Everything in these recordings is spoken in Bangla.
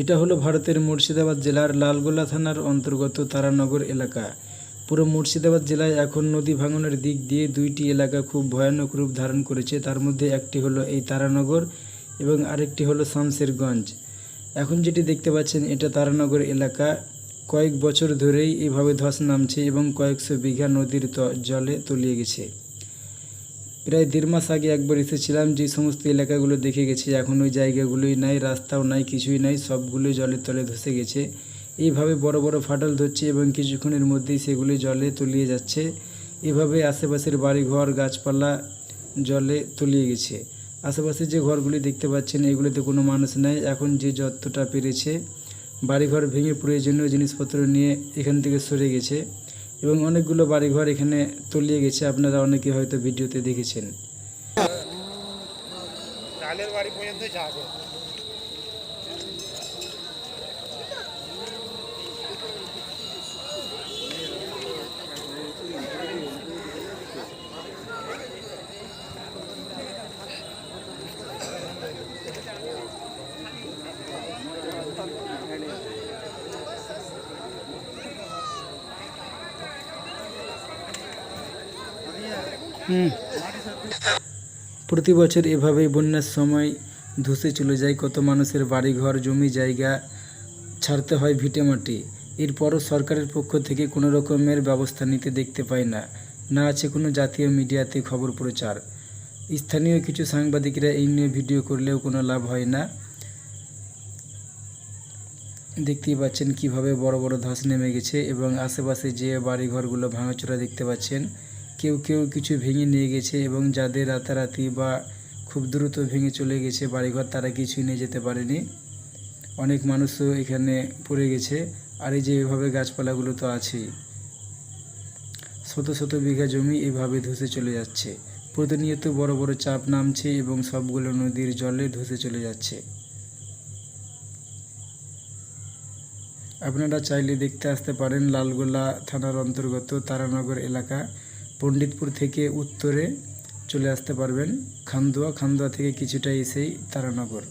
এটা হলো ভারতের মুর্শিদাবাদ জেলার লালগোলা থানার অন্তর্গত তারানগর এলাকা। পুরো মুর্শিদাবাদ জেলায় এখন নদী ভাঙনের দিক দিয়ে দুইটি এলাকা খুব ভয়ানক রূপ ধারণ করেছে। তার মধ্যে একটি হলো এই তারানগর এবং আরেকটি হলো শামসেরগঞ্জ। এখন যেটি দেখতে পাচ্ছেন, এটা তারানগর এলাকা। কয়েক বছর ধরেই এভাবে ধস নামছে এবং কয়েকশো বিঘা নদীর জলে তলিয়ে গেছে। প্রায় দেড় মাস আগে একবার এসেছিলাম, যে সমস্ত এলাকাগুলো দেখে গেছি, এখন ওই জায়গাগুলোই নাই, রাস্তাও নাই, কিছুই নাই সবগুলোই জলের তলে ধসে গেছে। এইভাবে বড় বড় ফাটল ধরছে এবং কিছুক্ষণের মধ্যেই সেগুলি জলে তলিয়ে যাচ্ছে। এভাবে আশেপাশের বাড়িঘর, গাছপালা জলে তলিয়ে গেছে। আশেপাশে যে ঘরগুলি দেখতে পাচ্ছেন, এগুলিতে কোনো মানুষ নাই। এখন যে যতটা পেরেছে, বাড়িঘর ভেঙে প্রয়োজনীয় জিনিসপত্র নিয়ে এখান থেকে সরে গেছে। এবং অনেকগুলো বাড়িঘর এখানে তলিয়ে গেছে। আপনারা অনেকে হয়তো ভিডিওতে দেখেছেন। ডালের বাড়ি পর্যন্ত যাবে। প্রতি বছর এভাবেই বন্যার সময় ধসে চলে যায়। কত মানুষের বাড়িঘর, জমি, জায়গা ছাড়তে হয় ভিটে মাটি। এরপরও সরকারের পক্ষ থেকে কোনো রকমের ব্যবস্থা নিতে দেখতে পাই না। না আছে কোনো জাতীয় মিডিয়াতে খবর প্রচার। স্থানীয় কিছু সাংবাদিকরা এই নিয়ে ভিডিও করলেও কোনো লাভ হয় না। দেখতেই পাচ্ছেন কীভাবে বড় বড় ধস নেমে গেছে এবং আশেপাশে যে বাড়িঘরগুলো ভাঙাচোরা দেখতে পাচ্ছেন কেউ কেউ কিছু ভেঙে নিয়ে গেছে এবং যাদের রাতারাতি বা খুব দ্রুত ভেঙে চলে গেছে বাড়িঘর, তারা কিছুই নিয়ে যেতে পারেনি। অনেক মানুষও এখানে পড়ে গেছে। আর এই যে এভাবে গাছপালাগুলো তো আছেই। শত শত বিঘা জমি এভাবে ধসে চলে যাচ্ছে। প্রতিনিয়ত বড় বড় চাপ নামছে এবং সবগুলো নদীর জলে ধসে চলে যাচ্ছে। আপনারা চাইলে দেখতে আসতে পারেন লালগোলা থানার অন্তর্গত তারানগর এলাকা। পণ্ডিতপুর থেকে উত্তরে চলে আসতে পারবেন। খান্দুয়া খান্দুয়া থেকে কিছুটা এসেই তারানগর।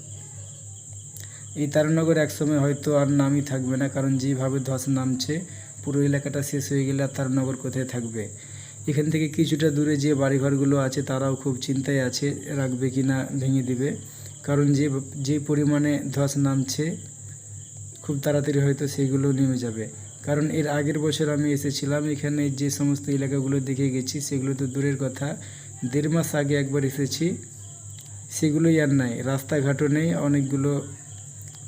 এই তারানগর একসময় হয়তো আর নামই থাকবে না, কারণ যেভাবে ধস নামছে, পুরো এলাকাটা শেষ হয়ে গেলে আর তারানগর কোথায় থাকবে? এখান থেকে কিছুটা দূরে যে বাড়িঘরগুলো আছে, তারাও খুব চিন্তায় আছে, রাখবে কি না ভেঙে দিবে। কারণ যে যে পরিমাণে ধস নামছে, খুব তাড়াতাড়ি হয়তো সেগুলো নেমে যাবে। কারণ এর আগের বছর আমি এসেছিলাম, এখানে যে সমস্ত এলাকাগুলো দেখে গেছি, সেগুলো তো দূরের কথা। দেড় মাস আগে একবার এসেছি, সেগুলোই আর নাই। রাস্তাঘাটও নেই, অনেকগুলো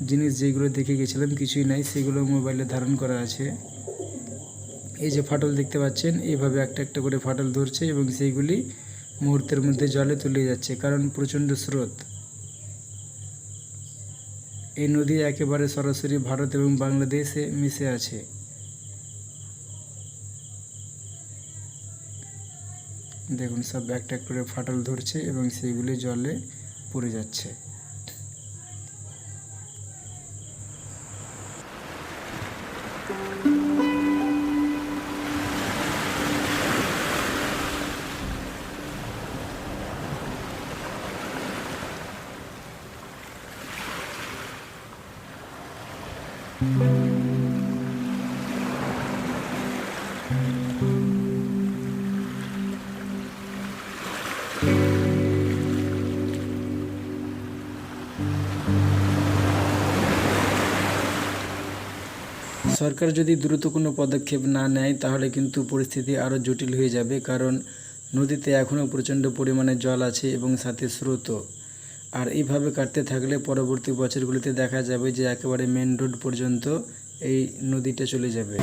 জিনিস যেগুলো দেখে গেছিলাম, কিছুই নাই, সেগুলো মোবাইলে ধারণ করা আছে। এই যে ফাটল দেখতে পাচ্ছেন এইভাবে একটা একটা করে ফাটল ধরছে এবং সেইগুলি মুহূর্তের মধ্যে জলে তুলে যাচ্ছে, কারণ প্রচণ্ড স্রোত। এই নদী একেবারে সরাসরি ভারত এবং বাংলাদেশে মিশে আছে। দেখুন সব একটা একটা করে ফাটল ধরছে এবং সেইগুলি জলে পড়ে যাচ্ছে। সরকার যদি দ্রুত কোনো পদক্ষেপ না নেয়, তাহলে কিন্তু পরিস্থিতি আরও জটিল হয়ে যাবে, কারণ নদীতে এখনও প্রচণ্ড পরিমাণে জল আছে এবং সাথে স্রোতও আর এইভাবে কাটতে থাকলে পরবর্তী বছরগুলিতে দেখা যাবে যে একেবারে মেন রোড পর্যন্ত এই নদীটা চলে যাবে।